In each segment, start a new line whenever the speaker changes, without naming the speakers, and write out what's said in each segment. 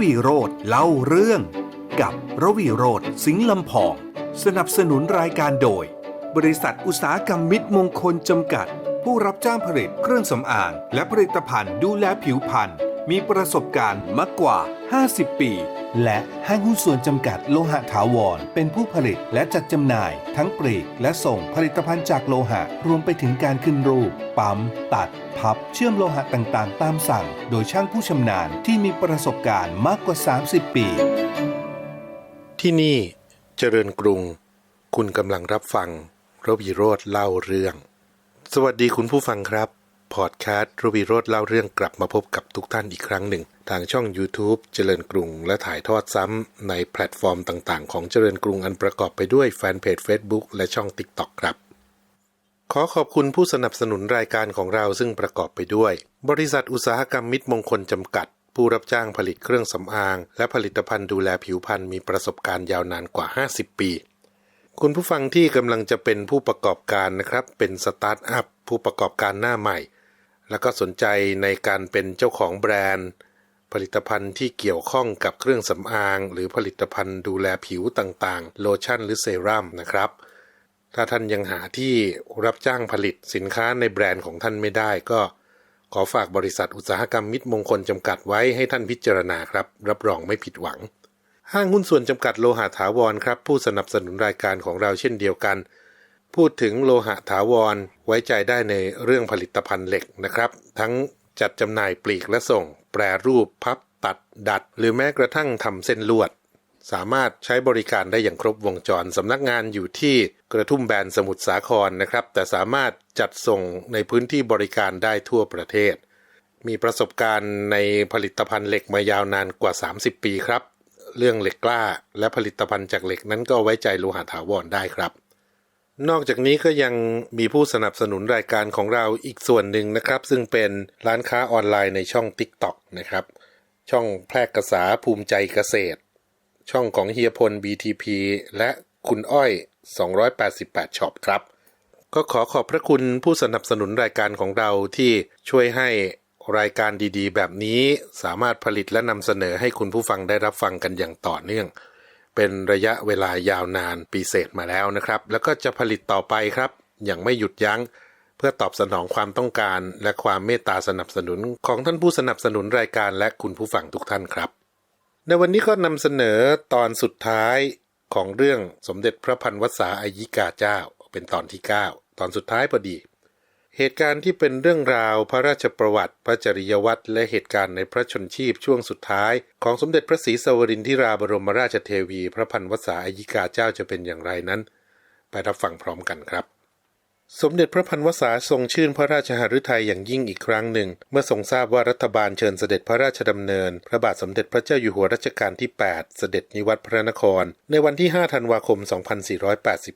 วีโรธเล่าเรื่อง กับระวีโรธสิงห์ลำพอง สนับสนุนรายการโดย บริษัทอุตสาหกรรมมิตรมงคลจำกัด ผู้รับจ้างผลิตเครื่องสำอาง และผลิตภัณฑ์ดูแลผิวพรรณ มีประสบการณ์มากกว่า 50 ปี และห้างหุ้นส่วนจำกัดโลหะถาวร เป็นผู้ผลิตและจัดจำหน่าย ทั้งปลีกและส่งผลิตภัณฑ์จากโลหะ รวมไปถึงการขึ้นรูป ปั๊ม ตัด พับ เชื่อมโลหะต่างๆ ตามสั่ง โดยช่างผู้ชำนาญที่มีประสบการณ์มากกว่า 30 ปี
ที่นี่เจริญกรุง คุณกำลังรับฟังระวีโรธเล่าเรื่อง สวัสดีคุณผู้ฟังครับ พอดแคสต์รวีโรธเล่าเรื่องกลับมาพบกับทุกท่านอีกครั้งหนึ่ง ทางช่อง YouTube เจริญกรุง และถ่ายทอดซ้ำในแพลตฟอร์มต่างๆ ของเจริญกรุงอันประกอบไปด้วยแฟนเพจ Facebook และช่อง TikTok ครับ ขอขอบคุณผู้สนับสนุนรายการของเราซึ่งประกอบไปด้วย บริษัทอุตสาหกรรมมิตรมงคลจำกัด ผู้รับจ้างผลิตเครื่องสำอาง และผลิตภัณฑ์ดูแลผิวพรรณมีประสบการณ์ยาวนานกว่า 50 ปีคุณผู้ฟังที่กำลังจะเป็นผู้ประกอบการนะครับ เป็นสตาร์ทอัพผู้ประกอบการหน้าใหม่ แล้วก็สนใจในการเป็นเจ้าของแบรนด์ ผลิตภัณฑ์ที่เกี่ยวข้องกับเครื่องสำอาง หรือผลิตภัณฑ์ดูแลผิวต่างๆ โลชั่นหรือเซรั่มนะครับ ถ้าท่านยังหาที่รับจ้างผลิตสินค้าในแบรนด์ของท่านไม่ได้ก็ ขอฝากบริษัทอุตสาหกรรมมิตรมงคลจำกัดไว้ให้ท่านพิจารณาครับ รับรองไม่ผิดหวังห้างหุ้นส่วนจำกัดโลหะถาวรครับ ผู้สนับสนุนรายการของเราเช่นเดียวกัน พูดถึงโลหะถาวรไว้ใจได้ในเรื่องผลิตภัณฑ์เหล็กนะครับ ทั้งจัดจำหน่ายปลีกและส่ง แปรรูปพับตัดดัด หรือแม้กระทั่งทำเส้นลวด สามารถใช้บริการได้อย่างครบวงจรสำนักงานอยู่ที่กระทุ่มแบนสมุทรสาครนะครับ แต่สามารถจัดส่งในพื้นที่บริการได้ทั่วประเทศ มีประสบการณ์ในผลิตภัณฑ์เหล็กมายาวนานกว่า 30 ปีครับ เรื่องเหล็กกล้า และผลิตภัณฑ์จากเหล็กนั้นก็ไว้ใจโลหะถาวรได้ครับ นอกจากนี้ก็ยังมีผู้สนับสนุนรายการของเราอีกส่วนหนึ่งนะครับ ซึ่งเป็นร้านค้าออนไลน์ในช่อง TikTok นะครับ ช่องแพร่กษาภูมิใจเกษตร ช่องของเฮียพล BTP และคุณอ้อย 288ช็อปครับ ก็ขอขอบพระคุณผู้สนับสนุนรายการของเราที่ช่วยให้รายการดีๆ แบบนี้สามารถผลิตและนำเสนอให้คุณผู้ฟังได้รับฟังกันอย่างต่อเนื่อง เป็นระยะเวลายาวนานปีเศษมาแล้วนะครับ แล้วก็จะผลิตต่อไปครับอย่างไม่หยุดยัง้ง เพื่อตอบสนองความต้องการ และความเมตตาสนับสนุนของท่านผู้สนับสนุนรายการและคุณผู้ฟังทุกท่านครับ ในวันนี้ก็นำเสนอตอนสุดท้ายของเรื่องสมเด็จพระพันวษาอายิกาเจ้า เป็นตอนที่ 9 ตอนสุดท้ายพอดี เหตุการณ์ที่เป็นเรื่องราวพระราชประวัติ พระจริยวัตรและเหตุการณ์ในพระชนชีพช่วงสุดท้าย ของสมเด็จพระศรีสวรินทิราบรมราชเทวี พระพันวษาอายิกาเจ้าจะเป็นอย่างไรนั้น ไปรับฟังพร้อมกันครับ สมเด็จพระพันวษาทรงชื่นพระราชหฤทัยอย่างยิ่งอีกครั้งหนึ่ง เมื่อทรงทราบว่ารัฐบาลเชิญเสด็จพระราชดำเนิน พระบาทสมเด็จพระเจ้าอยู่หัวรัชกาลที่ 8 เสด็จนิวัตรพระนคร ในวันที่ 5 ธันวาคม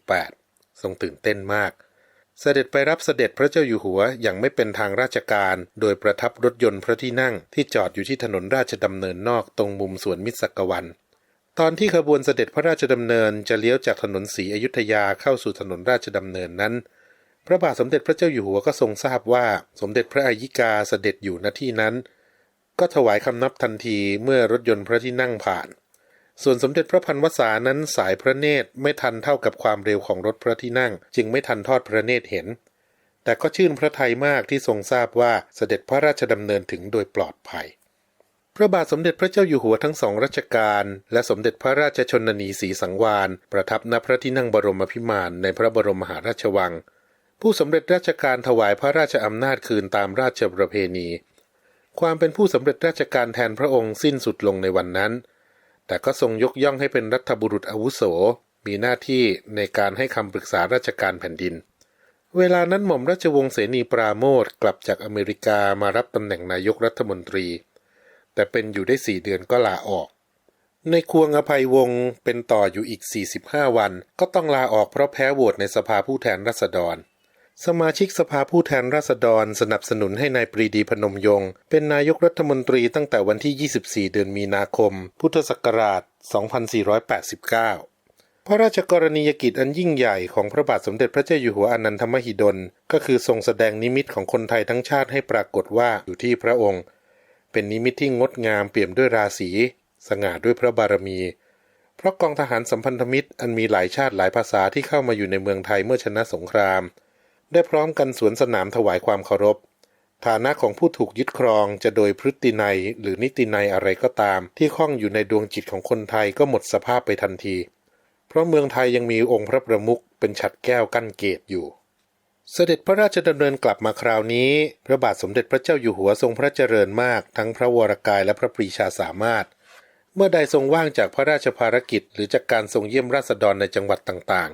2488 ทรงตื่นเต้นมาก เสด็จไปรับเสด็จพระเจ้าอยู่หัวอย่างไม่เป็นทางราชการ โดยประทับรถยนต์พระที่นั่งที่จอดอยู่ที่ถนนราชดำเนินนอกตรงมุมสวนมิตรสักวัน ตอนที่ขบวนเสด็จพระราชดำเนินจะเลี้ยวจากถนนศรีอยุธยาเข้าสู่ถนนราชดำเนินนั้น พระบาทสมเด็จพระเจ้าอยู่หัวก็ทรงทราบว่าสมเด็จพระอายิกาเสด็จอยู่ณที่นั้น ก็ถวายคำนับทันทีเมื่อรถยนต์พระที่นั่งผ่าน ส่วนสมเด็จพระพันวษานั้นสายพระเนตรไม่ทันเท่ากับความเร็วของรถพระที่นั่ง จึงไม่ทันทอดพระเนตรเห็น แต่ก็ชื่นพระทัยมากที่ทรงทราบว่าเสด็จพระราชดำเนินถึงโดยปลอดภัย พระบาทสมเด็จพระเจ้าอยู่หัวทั้งสองรัชกาลและสมเด็จพระราชชนนีศรีสังวาลประทับณพระที่นั่งบรมพิมานในพระบรมมหาราชวัง ผู้สำเร็จราชการถวายพระราชอำนาจคืนตามราชประเพณี ความเป็นผู้สำเร็จราชการแทนพระองค์สิ้นสุดลงในวันนั้น แต่ก็ทรงยกย่องให้เป็นรัฐบุรุษอาวุโส มีหน้าที่ในการให้คำปรึกษาราชการแผ่นดิน เวลานั้นหม่อมราชวงศ์เสนีปราโมทกลับจากอเมริกามารับตำแหน่งนายกรัฐมนตรี แต่เป็นอยู่ได้สี่เดือนก็ลาออก ในควงอภัยวงศ์เป็นต่ออยู่อีก 45 วัน ก็ต้องลาออกเพราะแพ้โหวตในสภาผู้แทนราษฎร สมาชิกสภาผู้แทนราษฎรสนับสนุนให้นายปรีดีพนมยงค์เป็นนายกรัฐมนตรีตั้งแต่วันที่ 24 เดือนมีนาคม พุทธศักราช 2489 พระราชกรณียกิจอันยิ่งใหญ่ของพระบาทสมเด็จพระเจ้าอยู่หัวอนันทมหิดล ก็คือทรงแสดงนิมิตของคนไทยทั้งชาติให้ปรากฏว่าอยู่ที่พระองค์ เป็นนิมิตที่งดงามเปี่ยมด้วยราศี สง่าด้วยพระบารมี เพราะกองทหารสัมพันธมิตรอันมีหลายชาติหลายภาษาที่เข้ามาอยู่ในเมืองไทยเมื่อชนะสงคราม ได้พร้อมกันสวนสนามถวายความเคารพ ฐานะของผู้ถูกยึดครองจะโดยพฤตินัยหรือนิตินัยอะไรก็ตาม ที่ข้องอยู่ในดวงจิตของคนไทยก็หมดสภาพไปทันที เพราะเมืองไทยยังมีองค์พระประมุขเป็นฉัดแก้วกั้นเกตอยู่เสด็จพระราชดำเนินกลับมาคราวนี้ พระบาทสมเด็จพระเจ้าอยู่หัวทรงพระเจริญมาก ทั้งพระวรกายและพระปรีชาสามารถ เมื่อใดทรงว่างจากพระราชภารกิจ หรือจากการทรงเยี่ยมราษฎรในจังหวัดต่าง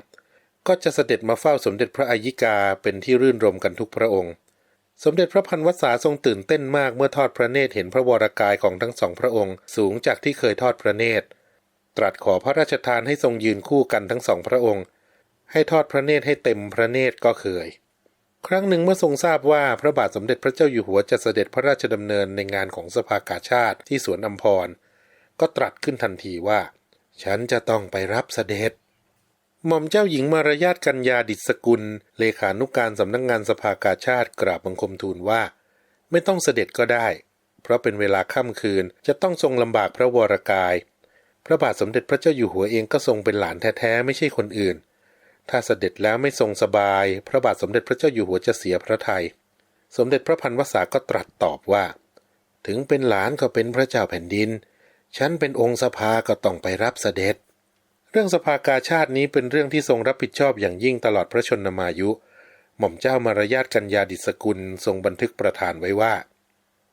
ก็จะเสด็จมาเฝ้าสมเด็จพระอัยิกาเป็นที่รื่นรมกันทุกพระองค์ สมเด็จพระพันวษาทรงตื่นเต้นมากเมื่อทอดพระเนตรเห็นพระวรกายของทั้งสองพระองค์ สูงจากที่เคยทอดพระเนตร ตรัสขอพระราชทานให้ทรงยืนคู่กันทั้งสองพระองค์ ให้ทอดพระเนตรให้เต็มพระเนตรก็เคย ครั้งหนึ่งเมื่อทรงทราบว่าพระบาทสมเด็จพระเจ้าอยู่หัวจะเสด็จพระราชดำเนินในงานของสภากาชาติที่สวนอัมพรก็ตรัสขึ้นทันทีว่า ฉันจะต้องไปรับเสด็จ หม่อมเจ้าหญิงมารยาทกัญญาดิษกุล เลขานุการสำนักงงานสภากาชาติกราบบังคมทูลว่า ไม่ต้องเสด็จก็ได้ เพราะเป็นเวลาค่ำคืนจะต้องทรงลำบากพระวรกาย พระบาทสมเด็จพระเจ้าอยู่หัวเองก็ทรงเป็นหลานแท้ๆไม่ใช่คนอื่น ถ้าเสด็จแล้วไม่ทรงสบาย พระบาทสมเด็จพระเจ้าอยู่หัวจะเสียพระทยัยสมเด็จพระพันวษาก็ตรัสตอบว่า ถึงเป็นหลานก็เป็นพระเจ้าแผ่นดิน ฉันเป็นองค์สภาก็ต้องไปรับเสด็จ เรื่องสภากาชาตินี้เป็นเรื่องที่ทรงรับผิดชอบอย่างยิ่งตลอดพระชนมายุ หม่อมเจ้ามารยาทกัญญาดิษกุลทรงบันทึกประธานไว้ว่า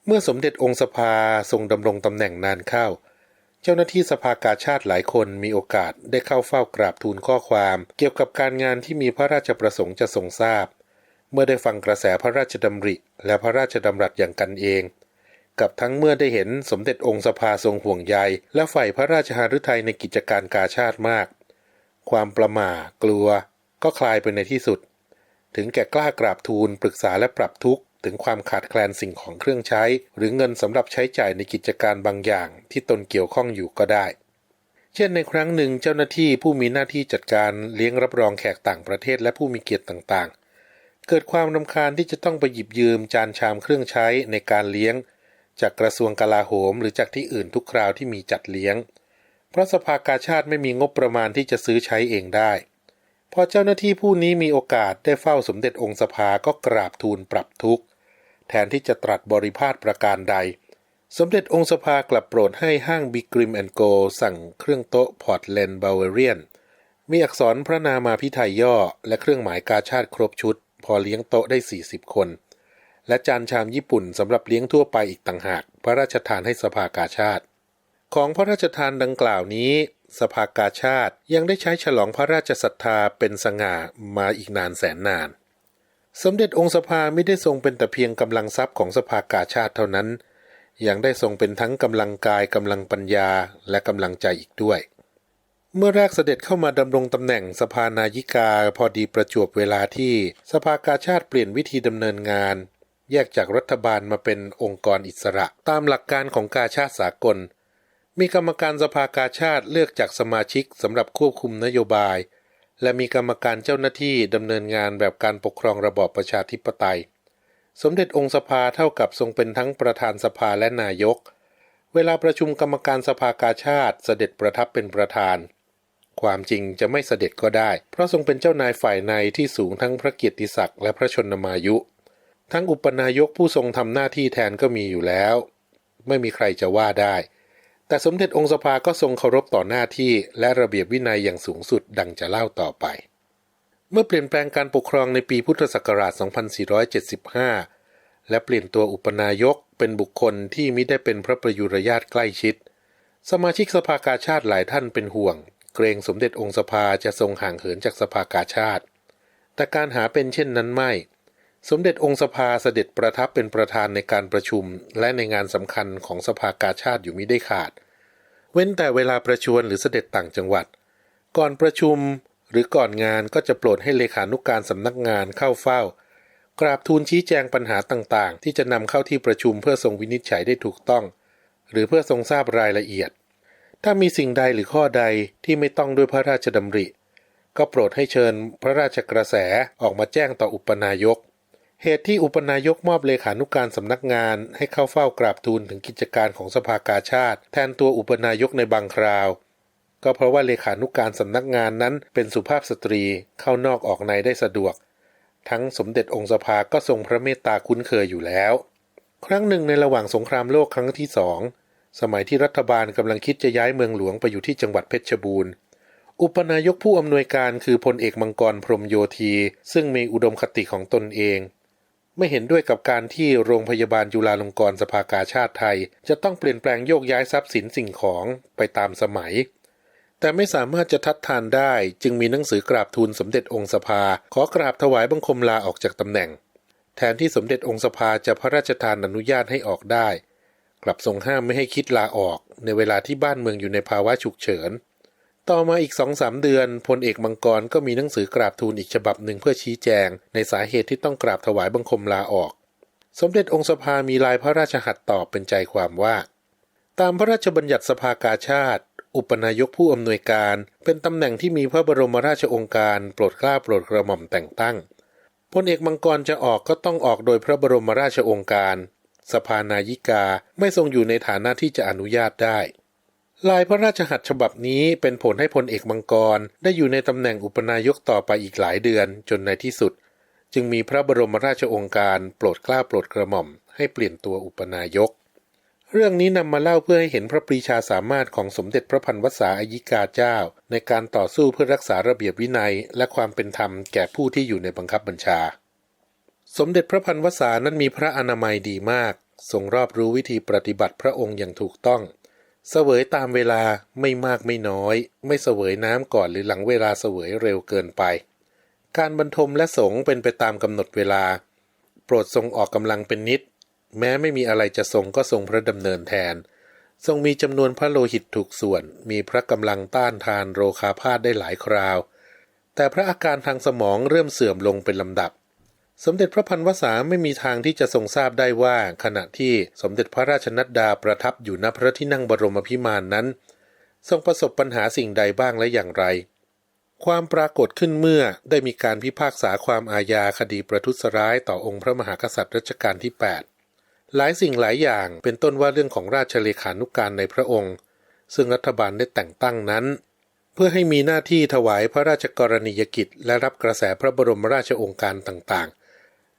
เมื่อสมเด็จองค์สภาทรงดำรงตำแหน่งนานเข้า เจ้าหน้าที่สภากาชาติหลายคนมีโอกาสได้เข้าเฝ้ากราบทูลข้อความ เกี่ยวกับการงานที่มีพระราชประสงค์จะทรงทราบ เมื่อได้ฟังกระแสพระราชดำริ และพระราชดำรัสอย่างกันเอง กับทั้งเมื่อได้เห็นสมเด็จองค์สภาทรงห่วงใย และใฝ่พระราชหฤทัยในกิจการกาชาติมาก ความประหม่ากลัว ก็คลายไปในที่สุด ถึงแก่กล้ากราบทูลปรึกษาและปรับทุกข์ ถึงความขาดแคลนสิ่งของเครื่องใช้ หรือเงินสำหรับใช้จ่ายในกิจการบางอย่างที่ตนเกี่ยวข้องอยู่ก็ได้ เช่นในครั้งหนึ่งเจ้าหน้าที่ผู้มีหน้าที่จัดการเลี้ยงรับรองแขกต่างประเทศและผู้มีเกียรติต่างๆ เกิดความรำคาญที่จะต้องไปหยิบยืมจานชามเครื่องใช้ในการเลี้ยง จากกระทรวงกลาโหม หรือจากที่อื่นทุกคราวที่มีจัดเลี้ยง เพราะสภากาชาติไม่มีงบประมาณที่จะซื้อใช้เองได้ พอเจ้าหน้าที่ผู้นี้มีโอกาสได้เฝ้าสมเด็จองค์สภาก็กราบทูลปรับทุกข์ แทนที่จะตรัสบริพาทประการใด สมเด็จองค์สภากลับโปรดให้ห้างบิกริมแอนโกสั่งเครื่องโต๊ะพอร์ตแลนด์บาวเรียนมีอักษรพระนามาพิไทยย่อ และเครื่องหมายกาชาติครบชุด พอเลี้ยงโต๊ะได้ 40 คน และจานชามญี่ปุ่นสำหรับเลี้ยงทั่วไปอีกต่างหาก พระราชทานให้สภากาชาติ ของพระราชทานดังกล่าวนี้ สภากาชาติยังได้ใช้ฉลองพระราชศรัทธาเป็นสง่ามาอีกนานแสนนาน สมเด็จองค์สภาไม่ได้ทรงเป็นแต่เพียงกำลังทรัพย์ของสภากาชาติเท่านั้น ยังได้ทรงเป็นทั้งกำลังกายกำลังปัญญาและกำลังใจอีกด้วยเมื่อแรกเสด็จเข้ามาดำรงตำแหน่งสภานายิกาพอดีประจวบเวลาที่สภากาชาติเปลี่ยนวิธีดำเนินงาน แยกจากรัฐบาลมาเป็นองค์กรอิสระ ตามหลักการของกาชาติสากล มีกรรมการสภากาชาติเลือกจากสมาชิกสำหรับควบคุมนโยบาย และมีกรรมการเจ้าหน้าที่ดำเนินงานแบบการปกครองระบอบประชาธิปไตย สมเด็จองค์สภาเท่ากับทรงเป็นทั้งประธานสภาและนายก เวลาประชุมกรรมการสภากาชาติเสด็จประทับเป็นประธานความจริงจะไม่เสด็จก็ได้ เพราะทรงเป็นเจ้านายฝ่ายในที่สูงทั้งพระเกียรติศักดิ์และพระชนมายุ ทั้งอุปนายกผู้ทรงทำหน้าที่แทนก็มีอยู่แล้ว ไม่มีใครจะว่าได้ แต่สมเด็จองค์สภาก็ทรงเคารพต่อหน้าที่และระเบียบวินัยอย่างสูงสุดดังจะเล่าต่อไป เมื่อเปลี่ยนแปลงการปกครองในปีพุทธศักราช 2475 และเปลี่ยนตัวอุปนายกเป็นบุคคลที่มิได้เป็นพระประยุรญาติใกล้ชิด สมาชิกสภากาชาติหลายท่านเป็นห่วง เกรงสมเด็จองค์สภาจะทรงห่างเหินจากสภากาชาติ แต่การหาเป็นเช่นนั้นไม่ สมเด็จองค์สภาเสด็จประทับเป็นประธานในการประชุม และในงานสำคัญของสภากาชาติอยู่มิได้ขาด เว้นแต่เวลาประชวรหรือเสด็จต่างจังหวัด ก่อนประชุมหรือก่อนงานก็จะโปรดให้เลขานุการสำนักงานเข้าเฝ้า กราบทูลชี้แจงปัญหาต่างๆ ที่จะนำเข้าที่ประชุมเพื่อทรงวินิจฉัยได้ถูกต้อง หรือเพื่อทรงทราบรายละเอียด ถ้ามีสิ่งใดหรือข้อใดที่ไม่ต้องด้วยพระราชดำริ ก็โปรดให้เชิญพระราชกระแสออกมาแจ้งต่ออุปนายก เหตุที่อุปนายกมอบเลขานุกการสำนักงานให้เข้าเฝ้ากราบทูลถึงกิจการของสภากาชาติ แทนตัวอุปนายกในบางคราว ก็เพราะว่าเลขานุกการสำนักงานนั้นเป็นสุภาพสตรีเข้านอกออกในได้สะดวก ทั้งสมเด็จองค์สภาก็ทรงพระเมตตาคุ้นเคยอยู่แล้ว ครั้งหนึ่งในระหว่างสงครามโลกครั้งที่สองสมัยที่รัฐบาลกำลังคิดจะย้ายเมืองหลวงไปอยู่ที่จังหวัดเพชรบูรณ์อุปนายกผู้อำนวยการคือพลเอกมังกรพรมโยธี ซึ่งมีอุดมคติของตนเอง ไม่เห็นด้วยกับการที่โรงพยาบาลจุฬาลงกรณ์สภากาชาติไทย จะต้องเปลี่ยนแปลงโยกย้ายทรัพย์สินสิ่งของไปตามสมัย แต่ไม่สามารถจะทัดทานได้ จึงมีหนังสือกราบทูลสมเด็จองค์สภา ขอกราบถวายบังคมลาออกจากตำแหน่ง แทนที่สมเด็จองค์สภาจะพระราชทานอนุญาตให้ออกได้ กลับทรงห้ามไม่ให้คิดลาออก ในเวลาที่บ้านเมืองอยู่ในภาวะฉุกเฉิน ต่อมาอีกสองสามเดือนพลเอกมังกรก็มีหนังสือกราบทูลอีกฉบับหนึ่งเพื่อชี้แจง ในสาเหตุที่ต้องกราบถวายบังคมลาออก สมเด็จองค์สภามีลายพระราชหัตถ์ตอบเป็นใจความว่า ตามพระราชบัญญัติสภากาชาติ อุปนายกผู้อำนวยการ เป็นตำแหน่งที่มีพระบรมราชองค์การโปรดเกล้าโปรดกระหม่อมแต่งตั้งพลเอกมังกรจะออกก็ต้องออกโดยพระบรมราชองค์การ สภานายิกาไม่ทรงอยู่ในฐานะที่จะอนุญาตได้ ลายพระราชหัตถ์ฉบับนี้เป็นผลให้พลเอกมังกร ได้อยู่ในตำแหน่งอุปนายกต่อไปอีกหลายเดือนจนในที่สุด จึงมีพระบรมราชโองการโปรดกล้าโปรดกระหม่อม ให้เปลี่ยนตัวอุปนายก เรื่องนี้นำมาเล่าเพื่อให้เห็นพระปรีชาสามารถของสมเด็จพระพันวษาอายิกาเจ้า ในการต่อสู้เพื่อรักษาระเบียบวินัย และความเป็นธรรมแก่ผู้ที่อยู่ในบังคับบัญชา สมเด็จพระพันวษานั้นมีพระอนามัยดีมาก ทรงรอบรู้วิธีปฏิบัติพระองค์อย่างถูกต้อง เสวยตามเวลาไม่มากไม่น้อย ไม่เสวยน้ำก่อนหรือหลังเวลาเสวยเร็วเกินไป การบรรทมและสงเป็นไปตามกำหนดเวลา โปรดทรงออกกำลังเป็นนิด แม้ไม่มีอะไรจะทรงก็ทรงพระดำเนินแทน ทรงมีจำนวนพระโลหิตถูกส่วน มีพระกำลังต้านทานโรคาพาธได้หลายคราว แต่พระอาการทางสมองเริ่มเสื่อมลงเป็นลำดับ สมเด็จพระพันวษาไม่มีทางที่จะทรงทราบได้ว่า ขณะที่สมเด็จพระราชนัดดาประทับอยู่ณพระที่นั่งบรมพิมานนั้น ทรงประสบปัญหาสิ่งใดบ้างและอย่างไร ความปรากฏขึ้นเมื่อได้มีการพิพากษาความอาญาคดีประทุษร้ายต่อองค์พระมหากษัตริย์รัชกาลที่ 8 หลายสิ่งหลายอย่างเป็นต้นว่าเรื่องของราชเลขานุกการในพระองค์ ซึ่งรัฐบาลได้แต่งตั้งนั้น เพื่อให้มีหน้าที่ถวายพระราชกรณียกิจ และรับกระแสพระบรมราชโองการต่างๆ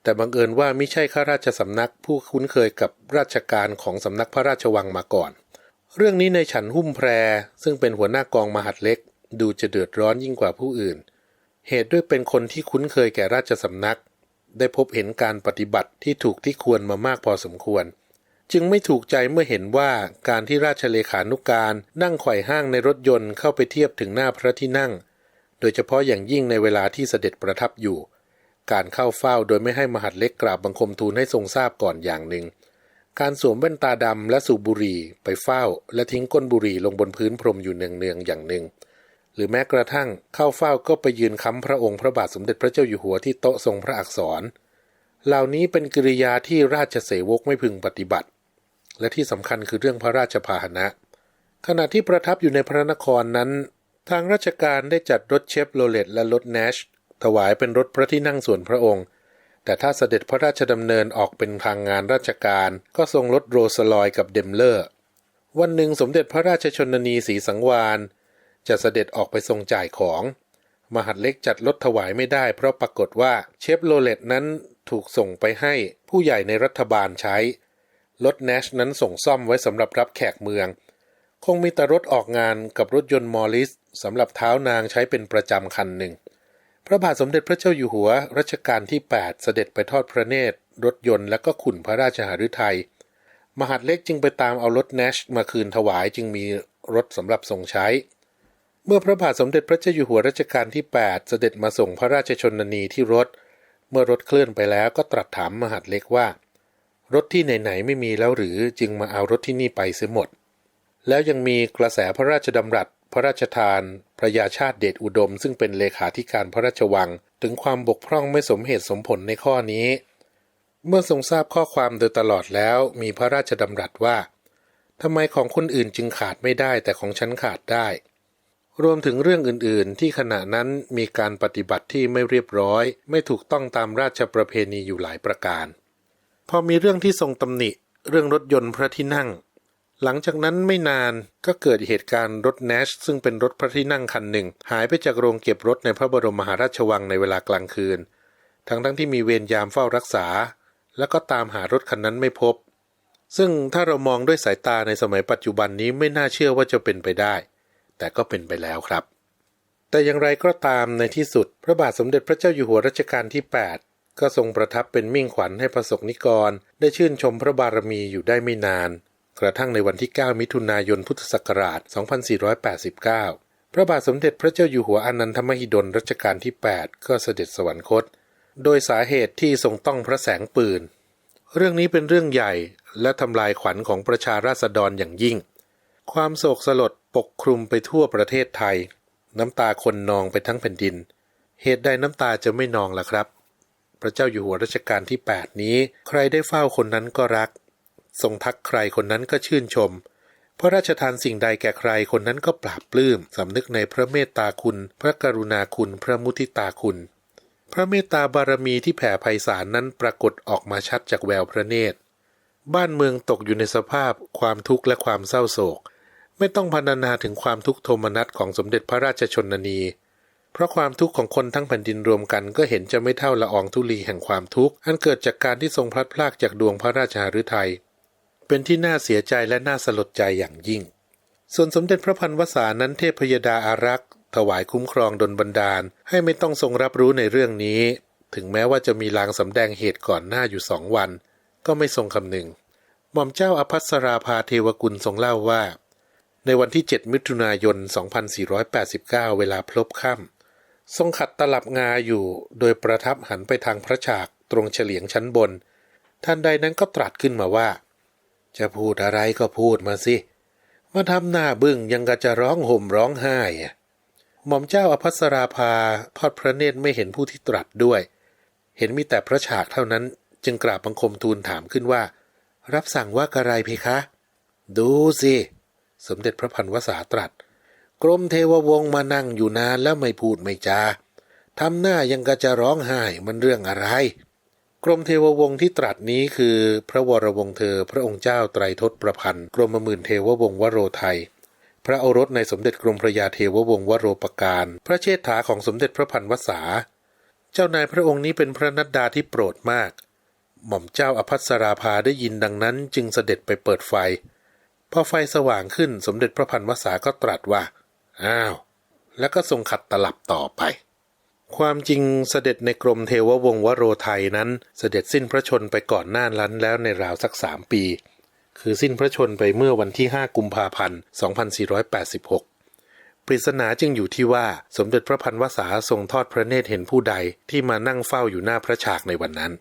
แต่บังเอิญว่าไม่ใช่ข้าราชสำนักผู้คุ้นเคยกับราชการของสำนักพระราชวังมาก่อน เรื่องนี้ในฉันหุ้มแพร ซึ่งเป็นหัวหน้ากองมหาดเล็ก ดูจะเดือดร้อนยิ่งกว่าผู้อื่น เหตุด้วยเป็นคนที่คุ้นเคยแก่ราชสำนัก ได้พบเห็นการปฏิบัติที่ถูกที่ควรมามากพอสมควร จึงไม่ถูกใจเมื่อเห็นว่าการที่ราชเลขานุการนั่งไขว่ห้างในรถยนต์เข้าไปเทียบถึงหน้าพระที่นั่ง โดยเฉพาะอย่างยิ่งในเวลาที่เสด็จประทับอยู่ การเข้าเฝ้าโดยไม่ให้มหาดเล็กกราบบังคมทูลให้ทรงทราบก่อนอย่างหนึ่ง การสวมแว่นตาดำและสูบบุหรี่ไปเฝ้า และทิ้งก้นบุหรี่ลงบนพื้นพรมอยู่เนืองๆอย่างหนึ่ง หรือแม้กระทั่งเข้าเฝ้าก็ไปยืนค้ำพระองค์พระบาทสมเด็จพระเจ้าอยู่หัวที่โต๊ะทรงพระอักษร เหล่านี้เป็นกิริยาที่ราชเสวกไม่พึงปฏิบัติ และที่สำคัญคือเรื่องพระราชพาหนะ ขณะที่ประทับอยู่ในพระนครนั้น ทางราชการได้จัดรถเชฟโรเลตและรถแนช ถวายเป็นรถพระที่นั่งส่วนพระองค์ แต่ถ้าเสด็จพระราชดำเนินออกเป็นทางงานราชการ ก็ทรงรถโรสลอยกับเดมเลอร์ วันหนึ่งสมเด็จพระราชชนนีศรีสังวานจะเสด็จออกไปทรงจ่ายของ มหัดเล็กจัดรถถวายไม่ได้ เพราะปรากฏว่าเชฟโรเลตนั้นถูกส่งไปให้ผู้ใหญ่ในรัฐบาลใช้ รถแนชนั้นส่งซ่อมไว้สำหรับรับแขกเมือง คงมีแต่รถออกงานกับรถยนต์มอริสสำหรับเท้านางใช้เป็นประจำคันหนึ่ง พระบาทสมเด็จพระเจ้าอยู่หัวรัชกาลที่ 8 เสด็จไปทอดพระเนตร รถยนต์และก็ขุนพระราชหฤทัย มหาดเล็กจึงไปตามเอารถแนชมาคืนถวายจึงมีรถสำหรับส่งใช้ เมื่อพระบาทสมเด็จพระเจ้าอยู่หัวรัชกาลที่ 8 เสด็จมาส่งพระราชชนนีที่รถ เมื่อรถเคลื่อนไปแล้วก็ตรัสถามมหาดเล็กว่า รถที่ไหนๆไม่มีแล้วหรือจึงมาเอารถที่นี่ไปเสียหมด แล้วยังมีกระแสพระราชดำรัส พระราชทานพระยาชาติเดชอุดม ซึ่งเป็นเลขาธิการพระราชวัง ถึงความบกพร่องไม่สมเหตุสมผลในข้อนี้ เมื่อทรงทราบข้อความโดยตลอดแล้วมีพระราชดำรัสว่าทำไมของคนอื่นจึงขาดไม่ได้แต่ของฉันขาดได้ รวมถึงเรื่องอื่น ๆ ที่ขณะนั้นมีการปฏิบัติที่ไม่เรียบร้อย ไม่ถูกต้องตามราชประเพณีอยู่หลายประการ พอมีเรื่องที่ทรงตำหนิ เรื่องรถยนต์พระที่นั่ง หลังจากนั้นไม่นานก็เกิดเหตุการณ์รถแนชซึ่งเป็นรถพระที่นั่งคันหนึ่ง หายไปจากโรงเก็บรถในพระบรมมหาราชวังในเวลากลางคืน ทั้งทั้งที่มีเวรยามเฝ้ารักษา แล้วก็ตามหารถคันนั้นไม่พบ ซึ่งถ้าเรามองด้วยสายตาในสมัยปัจจุบันนี้ไม่น่าเชื่อว่าจะเป็นไปได้ แต่ก็เป็นไปแล้วครับ แต่อย่างไรก็ตามในที่สุด พระบาทสมเด็จพระเจ้าอยู่หัวรัชกาลที่ 8 ก็ทรงประทับเป็นมิ่งขวัญให้ประสบนิกร ได้ชื่นชมพระบารมีอยู่ได้ไม่นาน กระทั่งในวันที่ 9 มิถุนายนพุทธศักราช 2489 พระบาทสมเด็จพระเจ้าอยู่หัวอนันทมหิดลรัชกาลที่ 8 ก็เสด็จสวรรคต โดยสาเหตุที่ทรงต้องพระแสงปืน เรื่องนี้เป็นเรื่องใหญ่และทำลายขวัญของประชาราษฎรอย่างยิ่ง ความโศกสลดปกคลุมไปทั่วประเทศไทย น้ำตาคนนองไปทั้งแผ่นดิน เหตุใดน้ำตาจะไม่นองล่ะครับ พระเจ้าอยู่หัวรัชกาลที่ 8 นี้ ใครได้เฝ้าคนนั้นก็รัก ทรงทักใครคนนั้นก็ชื่นชม พระราชทานสิ่งใดแก่ใครคนนั้นก็ปราบปลื้มสำนึกในพระเมตตาคุณ พระกรุณาคุณ พระมุทิตาคุณ พระเมตตาบารมีที่แผ่ไพศาลนั้นปรากฏออกมาชัดจากแววพระเนตร บ้านเมืองตกอยู่ในสภาพความทุกข์และความเศร้าโศก ไม่ต้องพรรณนาถึงความทุกข์โทมนัสของสมเด็จพระราชชนนีเพราะความทุกข์ของคนทั้งแผ่นดินรวมกันก็เห็นจะไม่เท่าละอองธุลีแห่งความทุกข์ อันเกิดจากการที่ทรงพลัดพรากจากดวงพระราชาฤทัย เป็นที่น่าเสียใจและน่าสลดใจอย่างยิ่ง ส่วนสมเด็จพระพันวษานั้นเทพยดาอารักษ์ถวายคุ้มครองดลบันดาล ให้ไม่ต้องทรงรับรู้ในเรื่องนี้ ถึงแม้ว่าจะมีลางสำแดงเหตุก่อนหน้าอยู่สองวัน ก็ไม่ทรงคำนึง หม่อมเจ้าอภัสราภาเทวกุลทรงเล่าว่า ในวันที่ 7 มิถุนายน 2489 เวลาพลบค่ำทรงขัดตลับงาอยู่ โดยประทับหันไปทางพระฉากตรงเฉลียงชั้นบน ท่านใดนั้นก็ตรัสขึ้นมาว่า จะพูดอะไรก็พูดมาสิมาทำหน้าบึ้งยังกะจะร้องห่มร้องไห้อะหม่อมเจ้าอภัสราภาทอดพระเนตรไม่เห็นผู้ที่ตรัสด้วย เห็นมีแต่พระฉากเท่านั้น จึงกราบบังคมทูลถามขึ้นว่า รับสั่งว่ากระไรเพคะ ดูสิ สมเด็จพระพันวษาตรัส กรมเทววงศ์มานั่งอยู่นานแล้วไม่พูดไม่จาทำหน้ายังกะจะร้องไห้มันเรื่องอะไร กรมเทววงศ์ที่ตรัสนี้คือ พระวรวงศ์เธอ พระองค์เจ้าไตรทศประพันธ์ กรมหมื่นเทววงศ์วโรไทย พระโอรสในสมเด็จกรมพระยาเทววงศ์วโรปการ พระเชษฐาของสมเด็จพระพันวษา เจ้านายพระองค์นี้เป็นพระนัดดาที่โปรดมาก หม่อมเจ้าอภัสราภาได้ยินดังนั้นจึงเสด็จไปเปิดไฟ พอไฟสว่างขึ้นสมเด็จพระพันวษาก็ตรัสว่า อ้าว แล้วก็ทรงขัดตลับต่อไป ความจริงเสด็จในกรมเทววงศ์วโรไทยนั้น เสด็จสิ้นพระชนไปก่อนหน้านั้นแล้วในราวสักสามปี คือสิ้นพระชนไปเมื่อวันที่ 5 กุมภาพันธ์ 2486 ปริศนาจึงอยู่ที่ว่าสมเด็จพระพันวษาทรงทอดพระเนตรเห็นผู้ใดที่มานั่งเฝ้าอยู่หน้าพระฉากในวันนั้น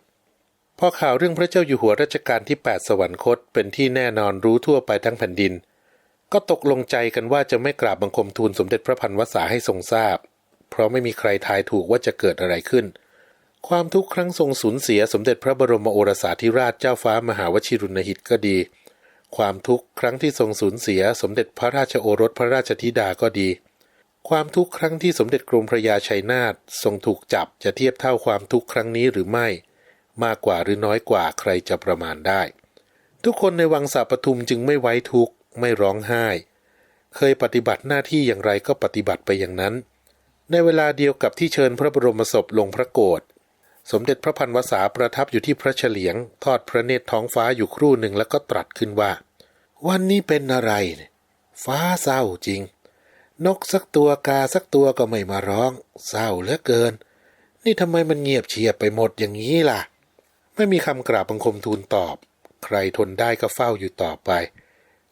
พอข่าวเรื่องพระเจ้าอยู่หัวรัชกาลที่ 8 สวรรคตเป็นที่แน่นอนรู้ทั่วไปทั้งแผ่นดิน ก็ตกลงใจกันว่าจะไม่กราบบังคมทูลสมเด็จพระพันวษาให้ทรงทราบ เพราะไม่มีใครทายถูกว่าจะเกิดอะไรขึ้น ความทุกข์ครั้งทรงสูญเสียสมเด็จพระบรมโอรสาธิราชเจ้าฟ้ามหาวชิรุณหิตก็ดี ความทุกข์ครั้งที่ทรงสูญเสีย สมเด็จพระราชโอรสพระราชธิดาก็ดี ความทุกข์ครั้งที่สมเด็จกรมพระยาชัยนาททรงถูกจับจะเทียบเท่าความทุกข์ครั้งนี้หรือไม่ มากกว่าหรือน้อยกว่าใครจะประมาณได้ ทุกคนในวังสาปทุมจึงไม่ไว้ทุกข์ไม่ร้องไห้ เคยปฏิบัติหน้าที่อย่างไรก็ปฏิบัติไปอย่างนั้น ในเวลาเดียวกับที่เชิญพระบรมศพลงพระโกศสมเด็จพระพันวษาประทับอยู่ที่พระเฉลียง ทอดพระเนตรท้องฟ้าอยู่ครู่หนึ่งแล้วก็ตรัสขึ้นว่า วันนี้เป็นอะไร ฟ้าเศร้าจริง นกสักตัวกาสักตัวก็ไม่มาร้อง เศร้าเหลือเกิน นี่ทำไมมันเงียบเชียบไปหมดอย่างนี้ล่ะ ไม่มีคำกราบบังคมทูลตอบ ใครทนได้ก็เฝ้าอยู่ต่อไป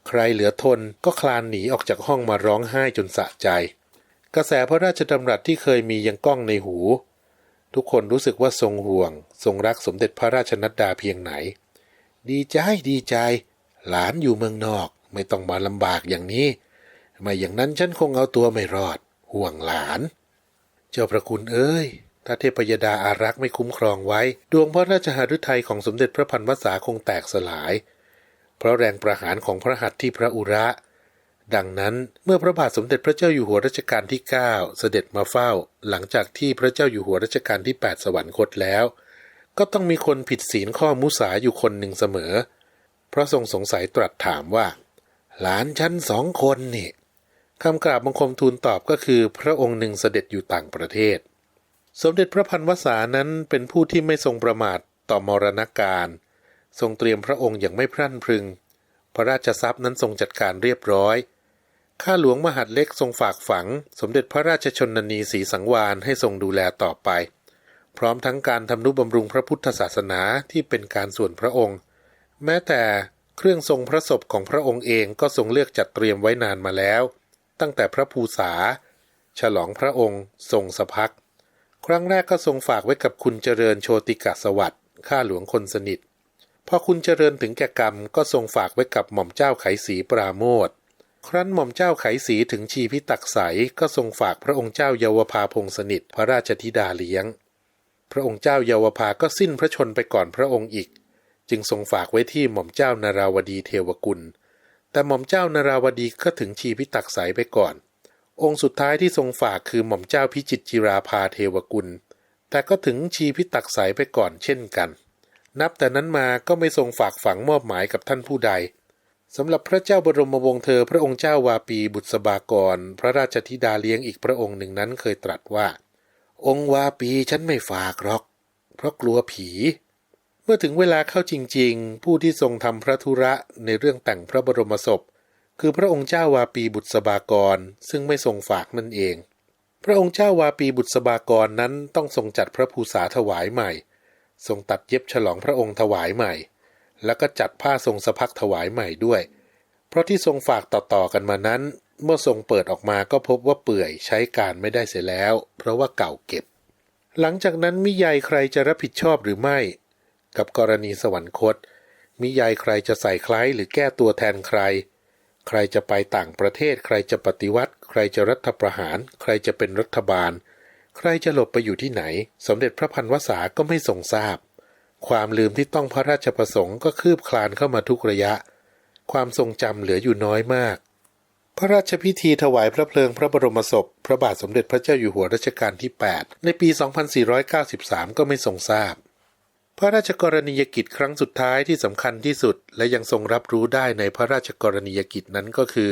ใครเหลือทนก็คลานหนีออกจากห้องมาร้องไห้จนสะใจ กระแสพระราชดำรัสที่เคยมียังก้องในหู ทุกคนรู้สึกว่าทรงห่วง ทรงรักสมเด็จพระราชนัดดาเพียงไหน ดีใจดีใจ หลานอยู่เมืองนอก ไม่ต้องมาลำบากอย่างนี้ ไม่อย่างนั้นฉันคงเอาตัวไม่รอด ห่วงหลาน เจ้าประคุณเอ้ย ถ้าเทพยดาอารักษ์ไม่คุ้มครองไว้ ดวงพระราชหฤทัยของสมเด็จพระพันวษาคงแตกสลาย เพราะแรงประหารของพระหัตถ์ที่พระอุระ ดังนั้นเมื่อพระบาทสมเด็จพระเจ้าอยู่หัวรัชกาลที่ 9 เสด็จมาเฝ้า หลังจากที่พระเจ้าอยู่หัวรัชกาลที่ 8 สวรรคตแล้ว ก็ต้องมีคนผิดศีลข้อมุสาอยู่คนหนึ่งเสมอ พระทรงสงสัยตรัสถามว่า หลานฉันสองคนนี่คำกราบบังคมทูลตอบก็คือ พระองค์หนึ่งเสด็จอยู่ต่างประเทศ สมเด็จพระพันวษานั้นเป็นผู้ที่ไม่ทรงประมาทต่อมรณการ ทรงเตรียมพระองค์อย่างไม่พรั่นพรึง พระราชทรัพย์นั้นทรงจัดการเรียบร้อย ข้าหลวงมหาดเล็กทรงฝากฝัง สมเด็จพระราชชนนีศรีสังวานให้ทรงดูแลต่อไป พร้อมทั้งการทำนุบำรุงพระพุทธศาสนาที่เป็นการส่วนพระองค์ แม้แต่เครื่องทรงพระศพของพระองค์เองก็ทรงเลือกจัดเตรียมไว้นานมาแล้ว ตั้งแต่พระภูษา ฉลองพระองค์ ทรงสพัก ครั้งแรกก็ทรงฝากไว้กับคุณเจริญโชติกะสวัสดิ์ข้าหลวงคนสนิทพอคุณเจริญถึงแก่กรรมก็ทรงฝากไว้กับหม่อมเจ้าไขสีปราโมท ครั้นหม่อมเจ้าไขสีถึงชีพิตักใสก็ทรงฝากพระองค์เจ้าเยาวภาพงสนิทพระราชธิดาเลี้ยง พระองค์เจ้าเยาวภาก็สิ้นพระชนไปก่อนพระองค์อีก จึงทรงฝากไว้ที่หม่อมเจ้านาราวดีเทวกุล แต่หม่อมเจ้านาราวดีก็ถึงชีพิตักใสไปก่อน องค์สุดท้ายที่ทรงฝากคือหม่อมเจ้าพิจิตจิราภาเทวกุล แต่ก็ถึงชีพิตักใสไปก่อนเช่นกัน นับแต่นั้นมาก็ไม่ทรงฝากฝังมอบหมายกับท่านผู้ใด สำหรับพระเจ้าบรมวงศ์เธอพระองค์เจ้าวาปีบุตรสบากร พระราชธิดาเลี้ยงอีกพระองค์หนึ่งนั้นเคยตรัสว่า องค์วาปีฉันไม่ฝากหรอก เพราะกลัวผี เมื่อถึงเวลาเข้าจริง ๆ ผู้ที่ทรงทำพระธุระในเรื่องแต่งพระบรมศพ คือพระองค์เจ้าวาปีบุตรสบากร ซึ่งไม่ทรงฝากนั่นเอง พระองค์เจ้าวาปีบุตรสบากรนั้นต้องทรงจัดพระภูษาถวายใหม่ ทรงตัดเย็บฉลองพระองค์ถวายใหม่ แล้วก็จัดผ้าทรงสะพักถวายใหม่ด้วย เพราะที่ทรงฝากต่อๆกันมานั้น เมื่อทรงเปิดออกมาก็พบว่าเปื่อยใช้การไม่ได้เสียแล้ว เพราะว่าเก่าเก็บ หลังจากนั้นมิยายใครจะรับผิดชอบหรือไม่ กับกรณีสวรรคต มิยายใครจะใส่คล้ายหรือแก้ตัวแทนใคร ใครจะไปต่างประเทศ ใครจะปฏิวัติ ใครจะรัฐประหาร ใครจะเป็นรัฐบาล ใครจะหลบไปอยู่ที่ไหน สมเด็จพระพันวษาก็ไม่ทรงทราบ ความลืมที่ต้องพระราชประสงค์ก็คืบคลานเข้ามาทุกระยะ ความทรงจำเหลืออยู่น้อยมาก พระราชพิธีถวายพระเพลิงพระบรมศพ พระบาทสมเด็จพระเจ้าอยู่หัวรัชกาลที่ 8 ในปี 2493 ก็ไม่ทรงทราบ พระราชกรณียกิจครั้งสุดท้ายที่สำคัญที่สุด และยังทรงรับรู้ได้ในพระราชกรณียกิจนั้นก็คือ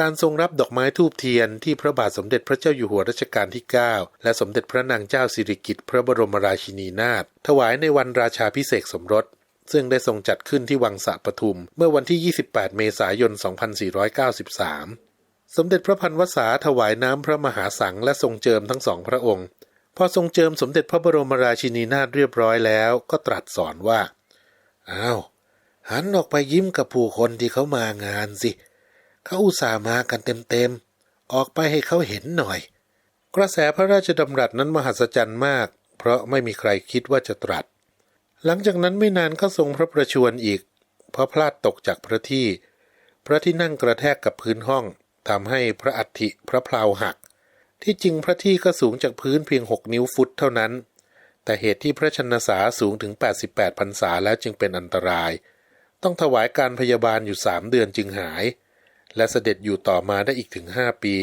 การทรงรับดอกไม้ทูบเทียนที่พระบาทสมเด็จพระเจ้าอยู่หัวรัชกาลที่ 9 และสมเด็จพระนางเจ้าสิริกิติ์พระบรมราชินีนาถถวายในวันราชาพิเศษสมรส ซึ่งได้ทรงจัดขึ้นที่วังสะปทุม เมื่อวันที่ 28 เมษายน 2493 สมเด็จพระพันวษาถวายน้ำพระมหาสังและทรงเจิมทั้งสองพระองค์ พอทรงเจิมสมเด็จพระบรมราชินีนาถเรียบร้อยแล้วก็ตรัสสอนว่า อ้าวหันออกไปยิ้มกับผู้คนที่เขามางานสิเขาอุตส่าห์มากันเต็มๆ ออกไปให้เขาเห็นหน่อย กระแสพระราชดำรัสนั้นมหัศจรรย์มาก เพราะไม่มีใครคิดว่าจะตรัส หลังจากนั้นไม่นานก็ทรงพระประชวรอีก เพราะพลาดตกจากพระที่ พระที่นั่งกระแทกกับพื้นห้องทำให้พระอัฐิพระเพลาหัก ที่จริงพระที่ก็สูงจากพื้นเพียง6นิ้วฟุตเท่านั้น แต่เหตุที่พระชนสาสูงถึง 88พรรษาแล้วจึงเป็นอันตราย ต้องถวายการพยาบาลอยู่สามเดือนจึงหาย และเสด็จอยู่ต่อมาได้อีกถึง5ปี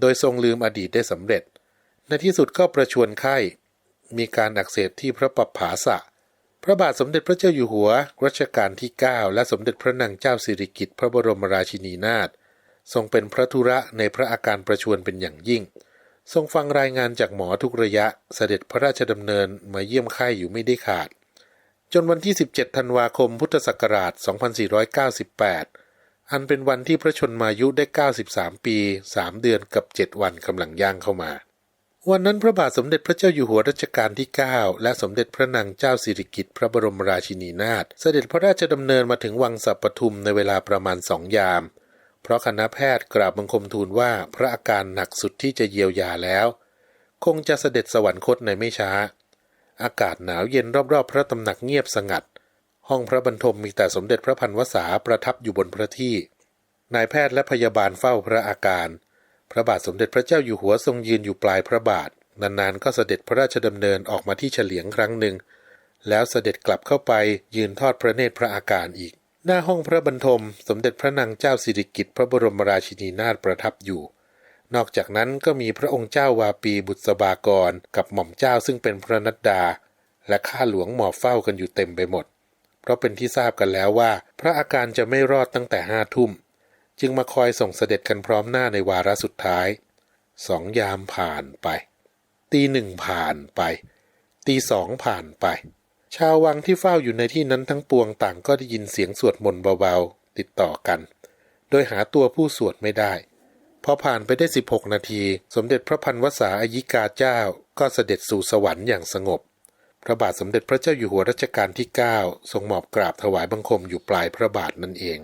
โดยทรงลืมอดีตได้สำเร็จ ในที่สุดก็ประชวรไข้ มีการอักเสบที่พระปับผาสะ พระบาทสมเด็จพระเจ้าอยู่หัวรัชกาลที่ 9 และสมเด็จพระนางเจ้าสิริกิติ์พระบรมราชินีนาถทรงเป็นพระธุระในพระอาการประชวรเป็นอย่างยิ่ง ทรงฟังรายงานจากหมอทุกระยะเสด็จพระราชดำเนินมาเยี่ยมไข้อยู่ไม่ได้ขาด จนวันที่ 17 ธันวาคมพุทธศักราช 2498 อันเป็นวันที่พระชนมายุได้ 93 ปี 3 เดือนกับ 7 วันกำลังย่างเข้ามา วันนั้นพระบาทสมเด็จพระเจ้าอยู่หัวรัชกาลที่ 9 และสมเด็จพระนางเจ้าสิริกิติ์พระบรมราชินีนาถเสด็จพระราชดำเนินมาถึงวังสัปปทุมในเวลาประมาณสองยาม เพราะคณะแพทย์กราบบังคมทูลว่าพระอาการหนักสุดที่จะเยียวยาแล้ว คงจะเสด็จสวรรคตในไม่ช้า อากาศหนาวเย็นรอบๆ พระตำหนักเงียบสงัด ห้องพระบรรทมมีแต่สมเด็จพระพันวษาประทับอยู่บนพระที่ นายแพทย์และพยาบาลเฝ้าพระอาการ พระบาทสมเด็จพระเจ้าอยู่หัวทรงยืนอยู่ปลายพระบาท นานๆ ก็เสด็จพระราชดำเนินออกมาที่เฉลียงครั้งหนึ่ง แล้วเสด็จกลับเข้าไปยืนทอดพระเนตรพระอาการอีก หน้าห้องพระบรรทม สมเด็จพระนางเจ้าสิริกิติ์พระบรมราชินีนาถประทับอยู่นอกจากนั้นก็มีพระองค์เจ้าวาปีบุษบากร กับหม่อมเจ้าซึ่งเป็นพระนัดดา และข้าหลวงหมอบเฝ้ากันอยู่เต็มไปหมด เพราะเป็นที่ทราบกันแล้วว่า พระอาการจะไม่รอดตั้งแต่ห้าทุ่ม จึงมาคอยส่งเสด็จกันพร้อมหน้าในวาระสุดท้ายสองยามผ่านไป ตีหนึ่งผ่านไป ตีสองผ่านไป ชาววังที่เฝ้าอยู่ในที่นั้นทั้งปวงต่างก็ได้ยินเสียงสวดมนต์เบาๆ ติดต่อกัน โดยหาตัวผู้สวดไม่ได้พอผ่านไปได้ 16 นาที สมเด็จพระพันวษาอายิกาเจ้า ก็เสด็จสู่สวรรค์อย่างสงบ พระบาทสมเด็จพระเจ้าอยู่หัวรัชกาลที่ 9 ทรงหมอบกราบถวายบังคมอยู่ปลายพระบาทนั่นเอง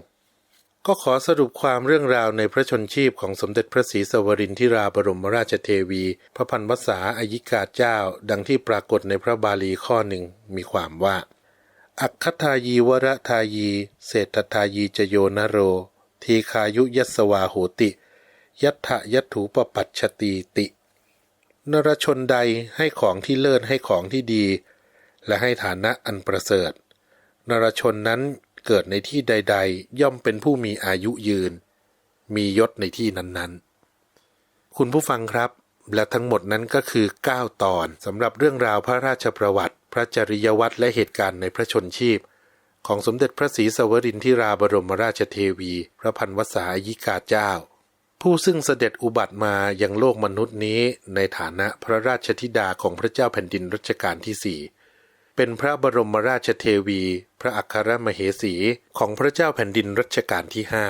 ก็ขอสรุปความเรื่องราวในพระชนชีพของสมเด็จพระศรีสวรินทิราบรมราชเทวี พระพันวษาอายิกาเจ้า ดังที่ปรากฏในพระบาลีข้อหนึ่งมีความว่า อัคคทายีวรทายี เศรษฐทายีจโยนโร ทีคายุยัสวาโหติ ยัตถยัตถูปปัชตีติ นรชนใดให้ของที่เลิศให้ของที่ดี และให้ฐานะอันประเสริฐนรชนนั้นเกิดในที่ใด ๆ ย่อมเป็นผู้มีอายุยืน มียศในที่นั้นๆ คุณผู้ฟังครับ และทั้งหมดนั้นก็คือ 9 ตอนสำหรับเรื่องราวพระราชประวัติ พระจริยวัตรและเหตุการณ์ในพระชนชีพ ของสมเด็จพระศรีสวรินทิราบรมราชเทวี พระพันวษาอายิกาเจ้า ผู้ซึ่งเสด็จอุบัติมายังโลกมนุษย์นี้ในฐานะพระราชธิดาของพระเจ้าแผ่นดินรัชกาลที่สี่ เป็นพระบรมราชเทวี พระอัครมเหสีของพระเจ้าแผ่นดินรัชกาลที่ห้า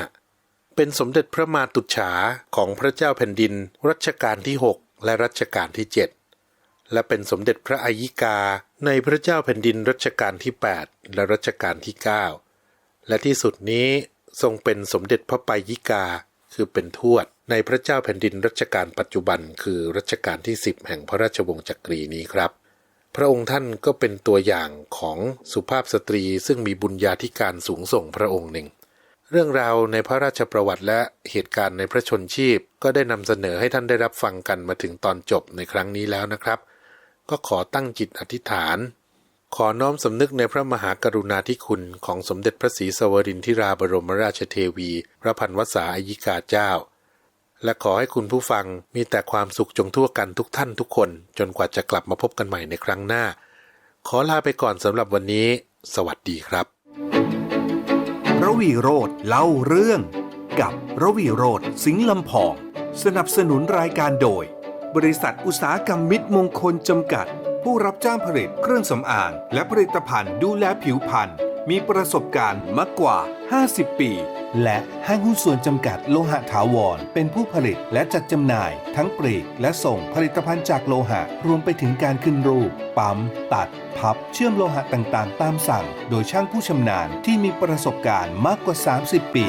เป็นสมเด็จพระมาตุฉาของพระเจ้าแผ่นดินรัชกาลที่หกและรัชกาลที่เจ็ดและเป็นสมเด็จพระอายิกาในพระเจ้าแผ่นดินรัชกาลที่ 8 และรัชกาลที่ 9 และที่สุดนี้ทรงเป็นสมเด็จพระปายิกา คือเป็นทวดในพระเจ้าแผ่นดินรัชกาลปัจจุบัน คือรัชกาลที่ 10 แห่งพระราชวงศ์จักรีนี้ครับ พระองค์ท่านก็เป็นตัวอย่างของสุภาพสตรีซึ่งมีบุญญาธิการสูงส่งพระองค์หนึ่ง เรื่องราวในพระราชประวัติและเหตุการณ์ในพระชนชีพ ก็ได้นำเสนอให้ท่านได้รับฟังกันมาถึงตอนจบในครั้งนี้แล้วนะครับ ก็ขอตั้งจิตอธิษฐาน ขอน้อมสำนึกในพระมหากรุณาธิคุณของสมเด็จพระศรีสวรินทิราบรมราชเทวี พระพันวษาอายิกาเจ้า และขอให้คุณผู้ฟังมีแต่ความสุขจงทั่วกันทุกท่านทุกคน จนกว่าจะกลับมาพบกันใหม่ในครั้งหน้า ขอลาไปก่อนสำหรับวันนี้ สวัสดีครับ
ระวีโรธเล่าเรื่อง กับระวีโรธสิงห์ลำพอง สนับสนุนรายการโดย บริษัทอุตสาหกรรมมิตรมงคลจำกัด ผู้รับจ้างผลิตเครื่องสำอาง และผลิตภัณฑ์ดูแลผิวพรรณ มีประสบการณ์มากกว่า 50 ปี และห้างหุ้นส่วนจำกัดโลหะถาวร เป็นผู้ผลิตและจัดจำหน่าย ทั้งปลีกและส่งผลิตภัณฑ์จากโลหะ รวมไปถึงการขึ้นรูป ปั๊ม ตัด พับ เชื่อมโลหะต่างๆ ตามสั่ง โดยช่างผู้ชำนาญที่มีประสบการณ์มากกว่า 30 ปี